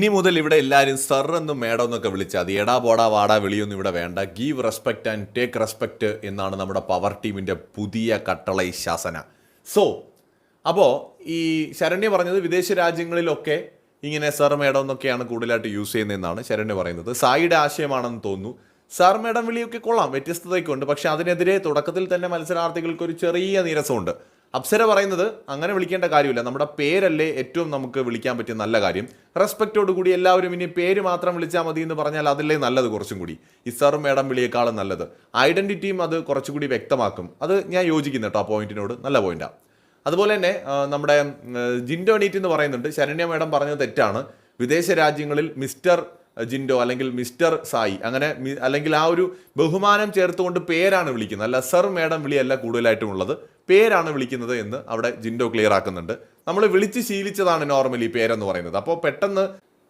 ഇനി മുതൽ ഇവിടെ എല്ലാവരും സർ എന്നും മേഡം എന്നൊക്കെ വിളിച്ചാൽ അത് എടാ പോടാ വാടാ വിളിയൊന്നും ഇവിടെ വേണ്ട. Give respect and take respect എന്നാണ് നമ്മുടെ പവർ ടീമിന്റെ പുതിയ കട്ടളൈ ശാസന. സോ അപ്പോൾ ഈ ശരണ്യ പറഞ്ഞത് വിദേശ രാജ്യങ്ങളിലൊക്കെ ഇങ്ങനെ സർ മേഡം എന്നൊക്കെയാണ് കൂടുതലായിട്ട് യൂസ് ചെയ്യുന്നതെന്നാണ് ശരണ്യ പറയുന്നത്. സായിയുടെ ആശയമാണെന്ന് തോന്നുന്നു. സർ മേഡം വിളിയൊക്കെ കൊള്ളാം വ്യത്യസ്തതയൊക്കെ ഉണ്ട് പക്ഷേ അതിനെതിരെ തുടക്കത്തിൽ തന്നെ മത്സരാർത്ഥികൾക്ക് ഒരു ചെറിയ നീരസമുണ്ട്. അപ്സര പറയുന്നത് അങ്ങനെ വിളിക്കേണ്ട കാര്യമില്ല. നമ്മുടെ പേരല്ലേ ഏറ്റവും നമുക്ക് വിളിക്കാൻ പറ്റിയ നല്ല കാര്യം. റെസ്പെക്റ്റോട് കൂടി എല്ലാവരും ഇനി പേര് മാത്രം വിളിച്ചാൽ മതി എന്ന് പറഞ്ഞാൽ അതല്ലേ നല്ലത് കുറച്ചും കൂടി. സാർ മേഡം വിളിയേക്കാളും നല്ലത്. ഐഡന്റിറ്റിയും അത് കുറച്ചുകൂടി വ്യക്തമാക്കും. അത് ഞാൻ യോജിക്കുന്നു കേട്ടോ ആ പോയിന്റിനോട് നല്ല പോയിന്റാണ് അതുപോലെ തന്നെ നമ്മുടെ ജിൻഡോ നീറ്റ് എന്ന് പറയുന്നുണ്ട്. ശരണ്യ മേഡം പറഞ്ഞത് തെറ്റാണ്. വിദേശ രാജ്യങ്ങളിൽ മിസ്റ്റർ ജിൻഡോ അല്ലെങ്കിൽ മിസ്റ്റർ സായി. അങ്ങനെ അല്ലെങ്കിൽ ആ ഒരു ബഹുമാനം ചേർത്തുകൊണ്ട് പേരാണ് വിളിക്കുന്നത്. അല്ല സർ മേഡം വിളിയല്ല കൂടുതലായിട്ടും ഉള്ളത്. പേരാണ് വിളിക്കുന്നത് എന്ന് അവിടെ ജിൻഡോ ക്ലിയർ ആക്കുന്നുണ്ട്. നമ്മൾ വിളിച്ച് ശീലിച്ചതാണ് നോർമലി പേരെന്ന് പറയുന്നത്. അപ്പോൾ പെട്ടെന്ന്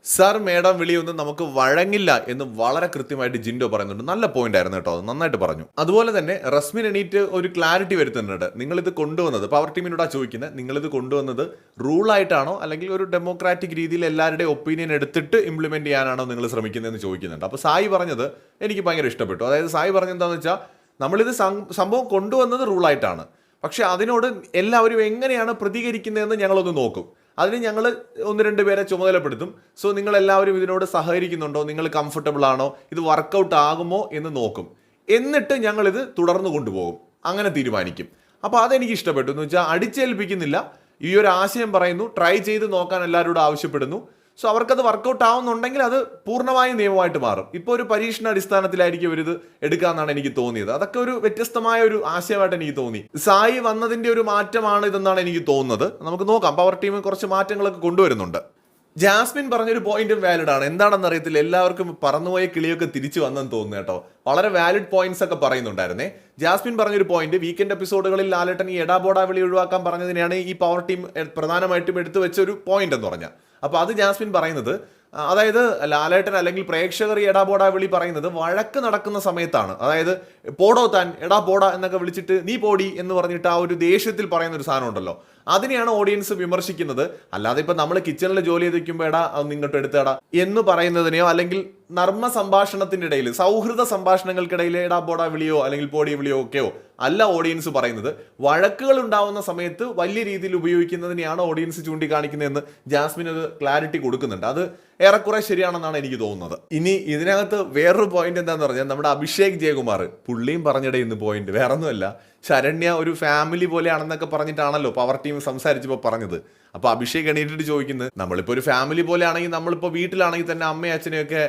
സർ മേഡം വിളിയൊന്നും നമുക്ക് വഴങ്ങില്ല എന്ന് വളരെ കൃത്യമായിട്ട് ജിൻഡോ പറയുന്നുണ്ട്. നല്ല പോയിന്റ് ആയിരുന്നു കേട്ടോ അത് നന്നായിട്ട് പറഞ്ഞു. അതുപോലെ തന്നെ റസ്മിൻ എണീറ്റ് ഒരു ക്ലാരിറ്റി വരുത്തുന്നുണ്ട്. നിങ്ങളിത് കൊണ്ടുവന്നത് പവർ ടീമിനോടാ ചോദിക്കുന്നത് നിങ്ങളിത് കൊണ്ടുവന്നത് റൂളായിട്ടാണോ അല്ലെങ്കിൽ ഒരു ഡെമോക്രാറ്റിക് രീതിയിൽ എല്ലാവരുടെയും ഒപ്പീനിയൻ എടുത്തിട്ട് ഇംപ്ലിമെന്റ് ചെയ്യാനാണോ നിങ്ങൾ ശ്രമിക്കുന്നതെന്ന് ചോദിക്കുന്നുണ്ട്. അപ്പോൾ സായി പറഞ്ഞത് എനിക്ക് ഭയങ്കര ഇഷ്ടപ്പെട്ടു. അതായത് സായി പറഞ്ഞെന്താണെന്ന് വെച്ചാൽ നമ്മളിത് സംഭവം കൊണ്ടുവന്നത് റൂളായിട്ടാണ് പക്ഷെ അതിനോട് എല്ലാവരും എങ്ങനെയാണ് പ്രതികരിക്കുന്നതെന്ന് ഞങ്ങളൊന്ന് നോക്കും. അതിന് ഞങ്ങൾ ഒന്ന് രണ്ട് പേരെ ചുമതലപ്പെടുത്തും. സോ നിങ്ങൾ എല്ലാവരും ഇതിനോട് സഹകരിക്കുന്നുണ്ടോ? നിങ്ങൾ കംഫർട്ടബിൾ ആണോ? ഇത് വർക്കൗട്ട് ആകുമോ എന്ന് നോക്കും. എന്നിട്ട് ഞങ്ങളിത് തുടർന്ന് കൊണ്ടുപോകും. അങ്ങനെ തീരുമാനിക്കും. അപ്പോൾ അതെനിക്ക് ഇഷ്ടപ്പെട്ടു. എന്ന് വെച്ചാൽ അടിച്ചേൽപ്പിക്കുന്നില്ല. ഈ ഒരു ആശയം പറയുന്നു. ട്രൈ ചെയ്ത് നോക്കാൻ എല്ലാവരോടും ആവശ്യപ്പെടുന്നു. സോ അവർക്കത് വർക്കൗട്ട് ആവുന്നുണ്ടെങ്കിൽ അത് പൂർണമായും നിയമമായിട്ട് മാറും. ഇപ്പോൾ ഒരു പരീക്ഷണ അടിസ്ഥാനത്തിലായിരിക്കും ഇവരിത് എടുക്കാമെന്നാണ് എനിക്ക് തോന്നിയത്. അതൊക്കെ ഒരു വ്യത്യസ്തമായ ഒരു ആശയമായിട്ട് എനിക്ക് തോന്നി. സായി വന്നതിന്റെ ഒരു മാറ്റമാണ് ഇതെന്നാണ് എനിക്ക് തോന്നുന്നത്. നമുക്ക് നോക്കാം. പവർ ടീം കുറച്ച് മാറ്റങ്ങളൊക്കെ കൊണ്ടുവരുന്നുണ്ട്. ജാസ്മിൻ പറഞ്ഞൊരു പോയിന്റും വാലിഡ് ആണ്. എന്താണെന്ന് അറിയത്തില്ല. എല്ലാവർക്കും പറന്നുപോയ കിളിയൊക്കെ തിരിച്ചു വന്നെന്ന് തോന്നുന്നു കേട്ടോ. വളരെ വാലിഡ് പോയിന്റ്സ് ഒക്കെ പറയുന്നുണ്ടായിരുന്നേ. ജാസ്മിൻ പറഞ്ഞൊരു പോയിന്റ് വീക്കെൻഡ് എപ്പിസോഡുകളിൽ ലാലേട്ടൻ ഈ എടാബോടാ വിളി ഒഴിവാക്കാൻ പറഞ്ഞതിനെയാണ് ഈ പവർ ടീം പ്രധാനമായിട്ടും എടുത്തു വെച്ച ഒരു പോയിന്റ് എന്ന് പറഞ്ഞാൽ അപ്പൊ അത് ജാസ്മിൻ പറയുന്നത് അതായത് ലാലേട്ടൻ അല്ലെങ്കിൽ പ്രേക്ഷകർ ഈ എടാ പോടാ വിളി പറയുന്നത് വഴക്ക് നടക്കുന്ന സമയത്താണ്. അതായത് പോടോ താൻ എടാ പോടാ എന്നൊക്കെ വിളിച്ചിട്ട് നീ പോടി എന്ന് പറഞ്ഞിട്ട് ആ ഒരു ദേഷ്യത്തിൽ പറയുന്ന ഒരു സാധനം ഉണ്ടല്ലോ. അതിനെയാണ് ഓഡിയൻസ് വിമർശിക്കുന്നത്. അല്ലാതെ ഇപ്പൊ നമ്മൾ കിച്ചണിൽ ജോലി ചെയ്ത് വയ്ക്കുമ്പോൾ എടാ അത് ഇങ്ങോട്ട് എടുത്തേടാ എന്ന് പറയുന്നതിനെയോ അല്ലെങ്കിൽ നർമ്മ സംഭാഷണത്തിന്റെ ഇടയിൽ സൗഹൃദ സംഭാഷണങ്ങൾക്കിടയിൽ എടാ പോടാ വിളിയോ അല്ലെങ്കിൽ പോടി വിളിയോ ഒക്കെയോ അല്ല ഓഡിയൻസ് പറയുന്നത്. വഴക്കുകൾ ഉണ്ടാവുന്ന സമയത്ത് വലിയ രീതിയിൽ ഉപയോഗിക്കുന്നതിനെയാണ് ഓഡിയൻസ് ചൂണ്ടിക്കാണിക്കുന്നതെന്ന് ജാസ്മിൻ ഒരു ക്ലാരിറ്റി കൊടുക്കുന്നുണ്ട്. അത് ഏറെക്കുറെ ശരിയാണെന്നാണ് എനിക്ക് തോന്നുന്നത്. ഇനി ഇതിനകത്ത് വേറൊരു പോയിന്റ് എന്താണെന്ന് പറഞ്ഞാൽ നമ്മുടെ അഭിഷേക് ജയകുമാർ പുള്ളിയും പറഞ്ഞിടേ ഇന്ന് പോയിന്റ് വേറെ ഒന്നുമല്ല ശരണ്യ ഒരു ഫാമിലി പോലെയാണെന്നൊക്കെ പറഞ്ഞിട്ടാണല്ലോ പവർ ടീം സംസാരിച്ചപ്പോൾ പറഞ്ഞത്. അപ്പൊ അഭിഷേക് എണീറ്റിട്ട് ചോദിക്കുന്നത് നമ്മളിപ്പോ ഒരു ഫാമിലി പോലെയാണെങ്കിൽ നമ്മളിപ്പോ വീട്ടിലാണെങ്കിൽ തന്നെ അമ്മയും അച്ഛനെയൊക്കെ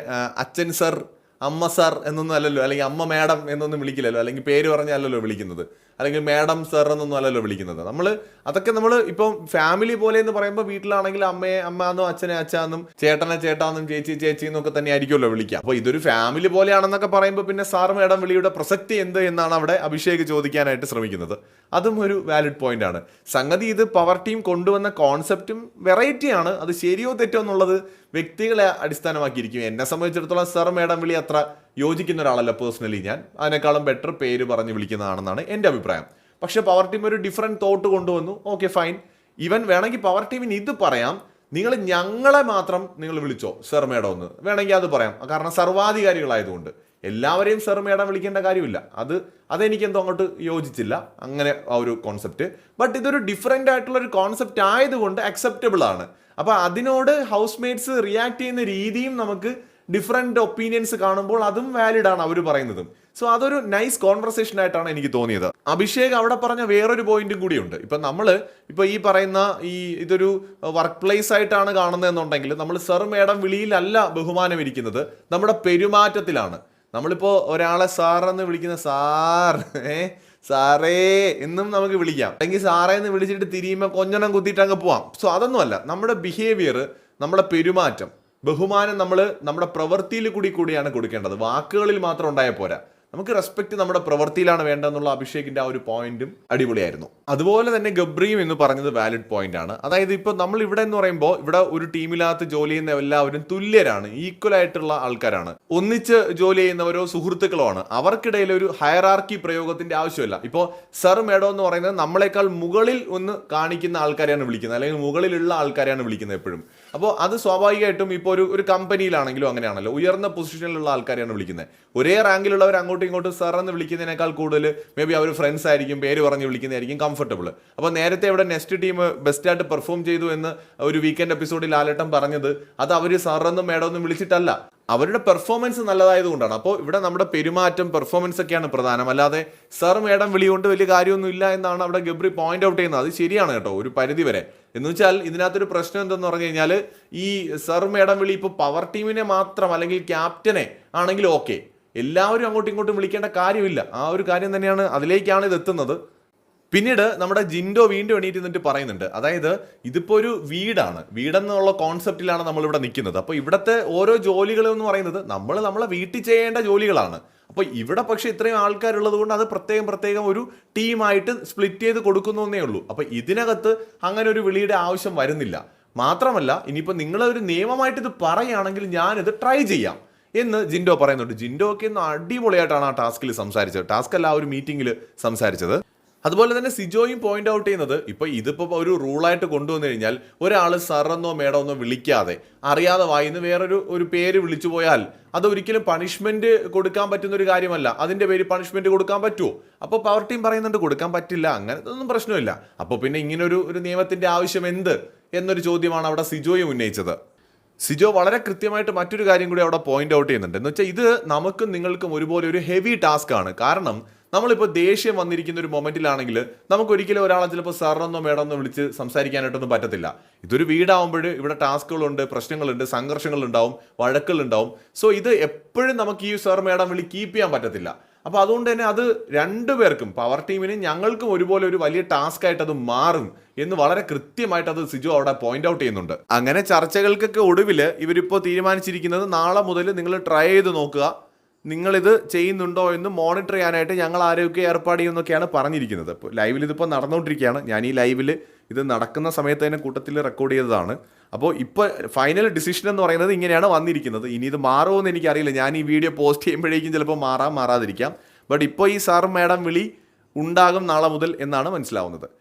അച്ഛൻ സർ അമ്മ സാർ എന്നൊന്നും അല്ലല്ലോ അല്ലെങ്കിൽ അമ്മ മാഡം എന്നൊന്നും വിളിക്കില്ലല്ലോ അല്ലെങ്കിൽ പേര് പറഞ്ഞല്ലല്ലോ വിളിക്കുന്നത്. അല്ലെങ്കിൽ മാഡം സർ എന്നൊന്നും അല്ലല്ലോ വിളിക്കുന്നത്. നമ്മൾ അതൊക്കെ നമ്മൾ ഇപ്പം ഫാമിലി പോലെ എന്ന് പറയുമ്പോൾ വീട്ടിലാണെങ്കിൽ അമ്മയെ അമ്മ എന്നും അച്ഛനെ അച്ഛാന്നും ചേട്ടനെ ചേട്ടാന്നും ചേച്ചി ചേച്ചി എന്നൊക്കെ തന്നെ ആയിരിക്കുമല്ലോ വിളിക്കുക. അപ്പോൾ ഇതൊരു ഫാമിലി പോലെയാണെന്നൊക്കെ പറയുമ്പോൾ പിന്നെ സാർ മാഡം വിളിയുടെ പ്രസക്തി എന്ത് എന്നാണ് അവിടെ അഭിഷേക് ചോദിക്കാനായിട്ട് ശ്രമിക്കുന്നത്. അതും ഒരു വാലിഡ് പോയിന്റ് ആണ്. സംഗതി ഇത് പവർ ടീം കൊണ്ടുവന്ന കോൺസെപ്റ്റും വെറൈറ്റിയാണ് അത് ശരിയോ തെറ്റോ എന്നുള്ളത് വ്യക്തികളെ അടിസ്ഥാനമാക്കിയിരിക്കും. എന്നെ സംബന്ധിച്ചിടത്തോളം സർ മാഡം വിളി അത്ര യോജിക്കുന്ന ഒരാളല്ല പേഴ്സണലി ഞാൻ. അതിനേക്കാളും ബെറ്റർ പേര് പറഞ്ഞ് വിളിക്കുന്നതാണെന്നാണ് എന്റെ അഭിപ്രായം. പക്ഷേ പവർ ടീം ഒരു ഡിഫറെന്റ് തോട്ട് കൊണ്ടുവന്നു. ഓക്കെ ഫൈൻ ഇവൻ വേണമെങ്കിൽ പവർ ടീമിന് ഇത് പറയാം. നിങ്ങൾ ഞങ്ങളെ മാത്രം നിങ്ങൾ വിളിച്ചോ സർ മേഡം ഒന്ന്. വേണമെങ്കിൽ അത് പറയാം. കാരണം സർവാധികാരികളായതുകൊണ്ട്. എല്ലാവരെയും സർ മേഡം വിളിക്കേണ്ട കാര്യമില്ല. അത് അതെനിക്ക് എന്തോ അങ്ങോട്ട് യോജിച്ചില്ല. അങ്ങനെ ആ ഒരു കോൺസെപ്റ്റ് ബട്ട് ഇതൊരു ഡിഫറെന്റ് ആയിട്ടുള്ള ഒരു കോൺസെപ്റ്റ് ആയതുകൊണ്ട് അക്സെപ്റ്റബിൾ ആണ്. അപ്പോൾ അതിനോട് ഹൗസ് മേറ്റ്സ് റിയാക്ട് ചെയ്യുന്ന രീതിയും നമുക്ക് ഡിഫറെന്റ് ഒപ്പീനിയൻസ് കാണുമ്പോൾ അതും വാലിഡ് ആണ് അവർ പറയുന്നതും. സോ അതൊരു നൈസ് കോൺവെർസേഷൻ ആയിട്ടാണ് എനിക്ക് തോന്നിയത്. അഭിഷേക് അവിടെ പറഞ്ഞ വേറൊരു പോയിന്റും കൂടിയുണ്ട്. ഇപ്പൊ നമ്മൾ ഇപ്പൊ ഈ പറയുന്ന ഈ ഇതൊരു വർക്ക് പ്ലേസ് ആയിട്ടാണ് കാണുന്നതെന്നുണ്ടെങ്കിൽ നമ്മൾ സർ മേഡം വിളിയിലല്ല ബഹുമാനം ഇരിക്കുന്നത് നമ്മുടെ പെരുമാറ്റത്തിലാണ്. നമ്മളിപ്പോ ഒരാളെ സാർ എന്ന് വിളിക്കുന്ന സാർ സാറേ എന്നും നമുക്ക് വിളിക്കാം. അല്ലെങ്കിൽ സാറേ എന്ന് വിളിച്ചിട്ട് തിരിയുമ്പോൾ കൊഞ്ഞണം കുത്തിയിട്ട് അങ്ങ് പോവാം. സോ അതൊന്നുമല്ല. നമ്മുടെ ബിഹേവിയർ നമ്മുടെ പെരുമാറ്റം ബഹുമാനം നമ്മൾ നമ്മുടെ പ്രവൃത്തിയിൽ കൂടി കൂടിയാണ് കൊടുക്കേണ്ടത്. വാക്കുകളിൽ മാത്രം ഉണ്ടായാൽ പോരാ. നമുക്ക് റെസ്പെക്ട് നമ്മുടെ പ്രവൃത്തിയിലാണ് വേണ്ടതെന്നുള്ള അഭിഷേകിന്റെ ആ ഒരു പോയിന്റും അടിപൊളിയായിരുന്നു. അതുപോലെ തന്നെ ഗബ്രിയും എന്ന് പറഞ്ഞത് വാലിഡ് പോയിന്റ് ആണ്. അതായത് ഇപ്പോൾ നമ്മൾ ഇവിടെ എന്ന് പറയുമ്പോൾ ഇവിടെ ഒരു ടീമിനകത്ത് ജോലി ചെയ്യുന്ന എല്ലാവരും തുല്യരാണ് ഈക്വൽ ആയിട്ടുള്ള ആൾക്കാരാണ്. ഒന്നിച്ച് ജോലി ചെയ്യുന്നവരോ സുഹൃത്തുക്കളോ ആണ്. അവർക്കിടയിൽ ഒരു ഹയറാർക്കി പ്രയോഗത്തിന്റെ ആവശ്യമില്ല. ഇപ്പോൾ സർ മേഡോ എന്ന് പറയുന്നത് നമ്മളെക്കാൾ മുകളിൽ ഒന്ന് കാണിക്കുന്ന ആൾക്കാരെയാണ് വിളിക്കുന്നത് അല്ലെങ്കിൽ മുകളിലുള്ള ആൾക്കാരെയാണ് വിളിക്കുന്നത് എപ്പോഴും. അപ്പോൾ അത് സ്വാഭാവികമായിട്ടും ഇപ്പോൾ ഒരു ഒരു കമ്പനിയിലാണെങ്കിലും അങ്ങനെയാണല്ലോ ഉയർന്ന പൊസിഷനിലുള്ള ആൾക്കാരെയാണ് വിളിക്കുന്നത്. ഒരേ റാങ്കിലുള്ളവർ അങ്ങോട്ടും ഇങ്ങോട്ടും സർ എന്ന് വിളിക്കുന്നതിനേക്കാൾ കൂടുതൽ മേ ബി അവർ ഫ്രണ്ട്സ് ആയിരിക്കും പേര് പറഞ്ഞ് വിളിക്കുന്നതായിരിക്കും കംഫർട്ടബിൾ അപ്പോൾ നേരത്തെ ഇവിടെ നെക്സ്റ്റ് ടീം ബെസ്റ്റായിട്ട് പെർഫോം ചെയ്തു എന്ന് ഒരു വീക്കെൻഡ് എപ്പിസോഡിൽ ആലട്ടം പറഞ്ഞത് അത് അവർ സാറെന്നും മേഡമെന്നും വിളിച്ചിട്ടല്ല. അവരുടെ പെർഫോമൻസ് നല്ലതായതുകൊണ്ടാണ്. അപ്പോൾ ഇവിടെ നമ്മുടെ പെരുമാറ്റം പെർഫോമൻസ് ഒക്കെയാണ് പ്രധാനം. അല്ലാതെ സർ മേഡം വിളികൊണ്ട് വലിയ കാര്യമൊന്നും ഇല്ല എന്നാണ് അവിടെ ഗബ്രി പോയിന്റ് ഔട്ട് ചെയ്യുന്നത്. അത് ശരിയാണ് കേട്ടോ ഒരു പരിധി വരെ. എന്ന് വെച്ചാൽ ഇതിനകത്തൊരു പ്രശ്നം എന്തെന്ന് പറഞ്ഞു കഴിഞ്ഞാൽ ഈ സർ മേഡം വിളി ഇപ്പോൾ പവർ ടീമിനെ മാത്രം അല്ലെങ്കിൽ ക്യാപ്റ്റനെ ആണെങ്കിൽ ഓക്കെ എല്ലാവരും അങ്ങോട്ടും ഇങ്ങോട്ടും വിളിക്കേണ്ട കാര്യമില്ല. ആ ഒരു കാര്യം തന്നെയാണ് അതിലേക്കാണ് ഇത് എത്തുന്നത്. പിന്നീട് നമ്മുടെ ജിൻഡോ വീണ്ടും എണീറ്റ് നിന്നിട്ട് പറയുന്നുണ്ട്. അതായത് ഇതിപ്പോൾ ഒരു വീടാണ്. വീടെന്നുള്ള കോൺസെപ്റ്റിലാണ് നമ്മളിവിടെ നിൽക്കുന്നത്. അപ്പോൾ ഇവിടുത്തെ ഓരോ ജോലികളെന്ന് പറയുന്നത് നമ്മൾ നമ്മളെ വീട്ടിൽ ചെയ്യേണ്ട ജോലികളാണ്. അപ്പോൾ ഇവിടെ പക്ഷേ ഇത്രയും ആൾക്കാരുള്ളത് കൊണ്ട് അത് പ്രത്യേകം പ്രത്യേകം ഒരു ടീമായിട്ട് സ്പ്ലിറ്റ് ചെയ്ത് കൊടുക്കുന്നു എന്നേ ഉള്ളൂ. അപ്പോൾ ഇതിനകത്ത് അങ്ങനെ ഒരു വിളിയുടെ ആവശ്യം വരുന്നില്ല. മാത്രമല്ല ഇനിയിപ്പോൾ നിങ്ങളൊരു നിയമമായിട്ട് ഇത് പറയുകയാണെങ്കിൽ ഞാനിത് ട്രൈ ചെയ്യാം. എന്ന് ജിൻഡോ പറയുന്നുണ്ട്. ജിൻഡോ ഒക്കെ ഇന്ന് അടിപൊളിയായിട്ടാണ് ആ ടാസ്കിൽ സംസാരിച്ചത്. ടാസ്ക് അല്ല ആ ഒരു മീറ്റിംഗിൽ സംസാരിച്ചത്. അതുപോലെ തന്നെ സിജോയും പോയിന്റ് ഔട്ട് ചെയ്യുന്നത് ഇപ്പൊ ഇതിപ്പോ ഒരു റൂളായിട്ട് കൊണ്ടുവന്നു കഴിഞ്ഞാൽ ഒരാൾ സറെന്നോ മേഡോ എന്നോ വിളിക്കാതെ അറിയാതെ വായിന്ന് വേറൊരു ഒരു പേര് വിളിച്ചു പോയാൽ അത് ഒരിക്കലും പണിഷ്മെന്റ് കൊടുക്കാൻ പറ്റുന്ന ഒരു കാര്യമല്ല. അതിന്റെ പേര് പണിഷ്മെന്റ് കൊടുക്കാൻ പറ്റുമോ അപ്പോൾ പവർ ടീം പറയുന്നുണ്ട് കൊടുക്കാൻ പറ്റില്ല അങ്ങനത്തെ ഒന്നും പ്രശ്നമില്ല. അപ്പോൾ പിന്നെ ഇങ്ങനെ ഒരു ഒരു നിയമത്തിന്റെ ആവശ്യം എന്ത്? എന്നൊരു ചോദ്യമാണ് അവിടെ സിജോയും ഉന്നയിച്ചത്. സിജോ വളരെ കൃത്യമായിട്ട് മറ്റൊരു കാര്യം കൂടി അവിടെ പോയിന്റ് ഔട്ട് ചെയ്യുന്നുണ്ട്. എന്ന് വെച്ചാൽ ഇത് നമുക്കും നിങ്ങൾക്കും ഒരുപോലെ ഒരു ഹെവി ടാസ്ക് ആണ്. കാരണം നമ്മളിപ്പോൾ ദേഷ്യം വന്നിരിക്കുന്ന ഒരു മൊമെന്റിലാണെങ്കിൽ നമുക്ക് ഒരിക്കലും ഒരാളെ ചിലപ്പോൾ സാറിനൊന്നോ മേഡമെന്നോ വിളിച്ച് സംസാരിക്കാനായിട്ടൊന്നും പറ്റത്തില്ല. ഇതൊരു വീടാവുമ്പോൾ ഇവിടെ ടാസ്കുകളുണ്ട് പ്രശ്നങ്ങളുണ്ട് സംഘർഷങ്ങളുണ്ടാവും വഴക്കുകളുണ്ടാവും. സോ ഇത് എപ്പോഴും നമുക്ക് ഈ സാർ മേഡം വിളി കീപ്പ് ചെയ്യാൻ പറ്റത്തില്ല. അപ്പോൾ അതുകൊണ്ട് തന്നെ അത് രണ്ടുപേർക്കും പവർ ടീമിനും ഞങ്ങൾക്കും ഒരുപോലെ ഒരു വലിയ ടാസ്ക് ആയിട്ട് അത് മാറും. എന്ന് വളരെ കൃത്യമായിട്ട് അത് സിജു അവിടെ പോയിന്റ് ഔട്ട് ചെയ്യുന്നുണ്ട്. അങ്ങനെ ചർച്ചകൾക്കൊക്കെ ഒടുവിൽ ഇവരിപ്പോൾ തീരുമാനിച്ചിരിക്കുന്നത് നാളെ മുതൽ നിങ്ങൾ ട്രൈ ചെയ്ത് നോക്കുക. നിങ്ങളിത് ചെയ്യുന്നുണ്ടോ എന്ന് മോണിറ്റർ ചെയ്യാനായിട്ട് ഞങ്ങൾ ആരോഗ്യ ഏർപ്പാട് ചെയ്യുമെന്നൊക്കെയാണ് പറഞ്ഞിരിക്കുന്നത്. അപ്പോൾ ലൈവിൽ ഇതിപ്പോൾ നടന്നുകൊണ്ടിരിക്കുകയാണ്. ഞാൻ ഈ ലൈവിൽ ഇത് നടക്കുന്ന സമയത്ത് തന്നെ കൂട്ടത്തിൽ റെക്കോർഡ് ചെയ്തതാണ്. അപ്പോൾ ഇപ്പോൾ ഫൈനൽ ഡിസിഷൻ എന്ന് പറയുന്നത് ഇങ്ങനെയാണ് വന്നിരിക്കുന്നത്. ഇനി ഇത് മാറുമോ എന്ന് എനിക്കറിയില്ല. ഞാൻ ഈ വീഡിയോ പോസ്റ്റ് ചെയ്യുമ്പോഴേക്കും ചിലപ്പോൾ മാറാം മാറാതിരിക്കാം. ബട്ട് ഇപ്പോൾ ഈ സാറും മാഡം വിളി ഉണ്ടാകും നാളെ മുതൽ എന്നാണ് മനസ്സിലാവുന്നത്.